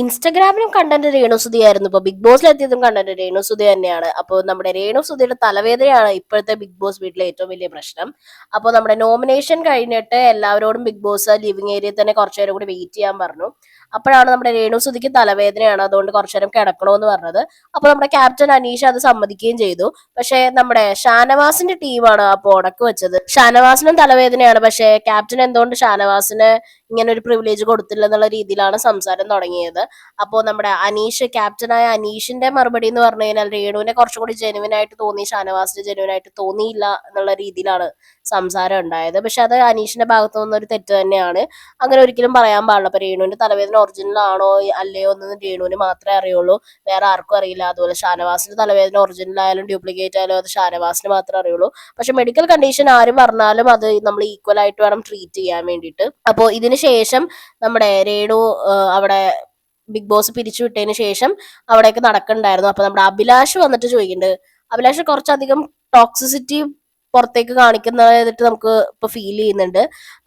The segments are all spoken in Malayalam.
ഇൻസ്റ്റഗ്രാമിലും കണ്ടന്റ് രേണുസുതി ആയിരുന്നു. ഇപ്പൊ ബിഗ് ബോസിലെത്തിയതും കണ്ടന്റ് രേണുസുതി തന്നെയാണ്. അപ്പോൾ നമ്മുടെ രേണുസുതിയുടെ തലവേദനയാണ് ഇപ്പോഴത്തെ ബിഗ് ബോസ് വീട്ടിലെ ഏറ്റവും വലിയ പ്രശ്നം. അപ്പോൾ നമ്മുടെ നോമിനേഷൻ കഴിഞ്ഞിട്ട് എല്ലാവരോടും ബിഗ് ബോസ് ലിവിംഗ് ഏരിയയിൽ തന്നെ കുറച്ചു നേരം കൂടി വെയിറ്റ് ചെയ്യാൻ പറഞ്ഞു. അപ്പോഴാണ് നമ്മുടെ രേണുസുതിക്ക് തലവേദനയാണ്. അതുകൊണ്ട് കുറച്ചു നേരം കിടക്കണമെന്ന് പറഞ്ഞത്. അപ്പോൾ നമ്മുടെ ക്യാപ്റ്റൻ അനീഷ് അത് സമ്മതിക്കുകയും ചെയ്തു. പക്ഷേ നമ്മുടെ ഷാനവാസിന്റെ ടീമാണ് അപ്പോൾ ഉടക്ക് വെച്ചത്. ഷാനവാസിനും തലവേദനയാണ്. പക്ഷേ ക്യാപ്റ്റൻ എന്തുകൊണ്ട് ഷാനവാസിന് ഇങ്ങനെ ഒരു പ്രിവിലേജ് കൊടുത്തില്ല എന്നുള്ള രീതിയിലാണ് സംസാരം തുടങ്ങിയത്. അപ്പോൾ നമ്മുടെ അനീഷ് ക്യാപ്റ്റനായ അനീഷിന്റെ മറുപടി എന്ന് പറഞ്ഞു കഴിഞ്ഞാൽ രേണുവിനെ കുറച്ചും കൂടി ജെനുവിൻ ആയിട്ട് തോന്നി ഷാനവാസിന് ജെനുവിൻ ആയിട്ട് തോന്നിയില്ല എന്നുള്ള രീതിയിലാണ് സംസാരം ഉണ്ടായത്. പക്ഷെ അത് അനീഷിന്റെ ഭാഗത്തു നിന്നൊരു തെറ്റ് തന്നെയാണ്. അങ്ങനെ ഒരിക്കലും പറയാൻ പാടില്ല. അപ്പൊ രേണുവിന്റെ തലവേദന ഒറിജിനൽ ആണോ അല്ലയോ എന്നൊന്നും രേണുവിന് മാത്രമേ അറിയുള്ളൂ. വേറെ ആർക്കും അറിയില്ല. അതുപോലെ ഷാനവാസിന്റെ തലവേദന ഒറിജിനൽ ആയാലും ഡ്യൂപ്ലിക്കേറ്റ് ആയാലും അത് ഷാനവാസിന് മാത്രമേ അറിയുള്ളൂ. പക്ഷെ മെഡിക്കൽ കണ്ടീഷൻ ആരും പറഞ്ഞാലും അത് നമ്മൾ ഈക്വൽ ആയിട്ട് വേണം ട്രീറ്റ് ചെയ്യാൻ വേണ്ടിയിട്ട്. അപ്പോൾ ഇതിന് ശേഷം നമ്മുടെ രേണു അവിടെ ബിഗ് ബോസ് പിരിച്ചു വിട്ടതിന് ശേഷം അവിടേക്ക് നടക്കണ്ടായിരുന്നു. അപ്പൊ നമ്മുടെ അഭിലാഷ് വന്നിട്ട് ചോദിക്കുന്നുണ്ട്. അഭിലാഷ് കുറച്ചധികം ടോക്സിസിറ്റി പുറത്തേക്ക് കാണിക്കുന്നതായിട്ട് നമുക്ക് ഇപ്പൊ ഫീൽ ചെയ്യുന്നുണ്ട്.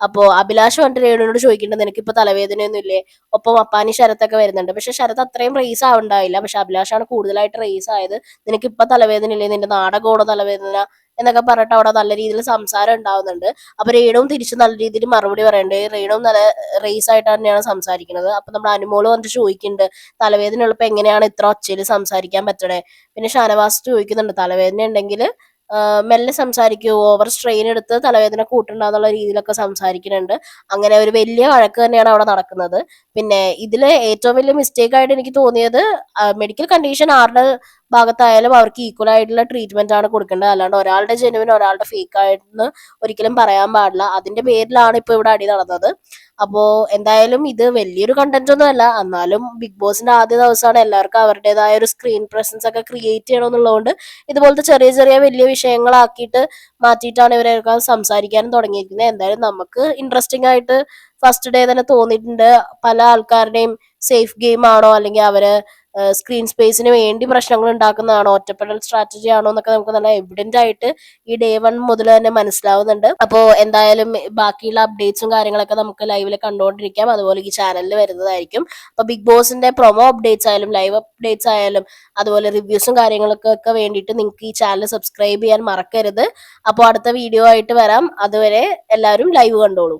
അപ്പോ അഭിലാഷ് വന്നിട്ട് രേണുവിനോട് ചോദിക്കുന്നുണ്ട് നിനക്ക് ഇപ്പൊ തലവേദനയൊന്നും ഇല്ലേ ഒപ്പം അപ്പാനി ശരത്തൊക്കെ വരുന്നുണ്ട്. പക്ഷെ ശരത്ത് അത്രയും റേസ് ആവുണ്ടായില്ല. പക്ഷെ അഭിലാഷാണ് കൂടുതലായിട്ട് റേസ് ആയത്. നിനക്ക് ഇപ്പൊ തലവേദന ഇല്ലേ നിന്റെ നാടകോട തലവേദന? എന്നൊക്കെ പറഞ്ഞിട്ട് അവിടെ നല്ല രീതിയിൽ സംസാരം ഉണ്ടാവുന്നുണ്ട്. അപ്പൊ രേണുവും തിരിച്ച് നല്ല രീതിയിൽ മറുപടി പറയുന്നുണ്ട് റേണുവും നല്ല റേസ് ആയിട്ട് തന്നെയാണ് സംസാരിക്കുന്നത്. അപ്പൊ നമ്മുടെ അനുമോൾ വന്നിട്ട് ചോദിക്കുന്നുണ്ട് തലവേദന ഉള്ളപ്പോ എങ്ങനെയാണ് ഇത്ര ഒച്ചയിൽ സംസാരിക്കാൻ പറ്റണേ? പിന്നെ ഷാനവാസ് ചോദിക്കുന്നുണ്ട് തലവേദന ഉണ്ടെങ്കിൽ മെല്ലെ സംസാരിക്കൂ ഓവർ സ്ട്രെയിൻ എടുത്ത് തലവേദന കൂട്ടുണ്ടാന്നുള്ള രീതിയിലൊക്കെ സംസാരിക്കുന്നുണ്ട്. അങ്ങനെ ഒരു വലിയ വഴക്ക് തന്നെയാണ് അവിടെ നടക്കുന്നത്. പിന്നെ ഇതിൽ ഏറ്റവും വലിയ മിസ്റ്റേക്ക് ആയിട്ട് എനിക്ക് തോന്നിയത് മെഡിക്കൽ കണ്ടീഷൻ ആരുടെ ഭാഗത്തായാലും അവർക്ക് ഈക്വൽ ആയിട്ടുള്ള ട്രീറ്റ്മെന്റ് ആണ് കൊടുക്കേണ്ടത്. അല്ലാണ്ട് ഒരാളുടെ ജെനുവിൻ ഒരാളുടെ ഫേക്ക് ആയിട്ടെന്ന് ഒരിക്കലും പറയാൻ പാടില്ല. അതിന്റെ പേരിലാണ് ഇപ്പൊ ഇവിടെ അടി നടന്നത്. അപ്പോ എന്തായാലും ഇത് വലിയൊരു കണ്ടന്റ് ഒന്നും അല്ല. എന്നാലും ബിഗ് ബോസിന്റെ ആദ്യ ദിവസമാണ് എല്ലാവർക്കും അവരുടേതായ ഒരു സ്ക്രീൻ പ്രസൻസ് ഒക്കെ ക്രിയേറ്റ് ചെയ്യണമെന്നുള്ളതുകൊണ്ട് ഇതുപോലത്തെ ചെറിയ ചെറിയ വലിയ വിഷയങ്ങളാക്കിയിട്ട് മാറ്റിയിട്ടാണ് ഇവരൊക്കെ സംസാരിക്കാനും തുടങ്ങിയിരിക്കുന്നത്. എന്തായാലും നമുക്ക് ഇൻട്രസ്റ്റിംഗ് ആയിട്ട് ഫസ്റ്റ് ഡേ തന്നെ തോന്നിയിട്ടുണ്ട്. പല ആൾക്കാരുടെയും സേഫ് ഗെയിം ആണോ അല്ലെങ്കിൽ അവർ സ്ക്രീൻ സ്പേസിന് വേണ്ടി പ്രശ്നങ്ങൾ ഉണ്ടാക്കുന്നതാണോ? ഒറ്റപ്പെടൽ സ്ട്രാറ്റജി ആണോ എന്നൊക്കെ നമുക്ക് നല്ല എവിഡന്റ് ആയിട്ട് ഈ ഡേ വൺ മുതൽ തന്നെ മനസ്സിലാവുന്നുണ്ട്. അപ്പോൾ എന്തായാലും ബാക്കിയുള്ള അപ്ഡേറ്റ്സും കാര്യങ്ങളൊക്കെ നമുക്ക് ലൈവിൽ കണ്ടുകൊണ്ടിരിക്കാം. അതുപോലെ ഈ ചാനലിൽ വരുന്നതായിരിക്കും. അപ്പോൾ ബിഗ് ബോസിന്റെ പ്രൊമോ അപ്ഡേറ്റ്സ് ആയാലും ലൈവ് അപ്ഡേറ്റ്സ് ആയാലും അതുപോലെ റിവ്യൂസും കാര്യങ്ങൾക്കൊക്കെ വേണ്ടിയിട്ട് നിങ്ങൾക്ക് ഈ ചാനൽ സബ്സ്ക്രൈബ് ചെയ്യാൻ മറക്കരുത്. അപ്പോൾ അടുത്ത വീഡിയോ ആയിട്ട് വരാം. അതുവരെ എല്ലാവരും ലൈവ് കണ്ടോളൂ.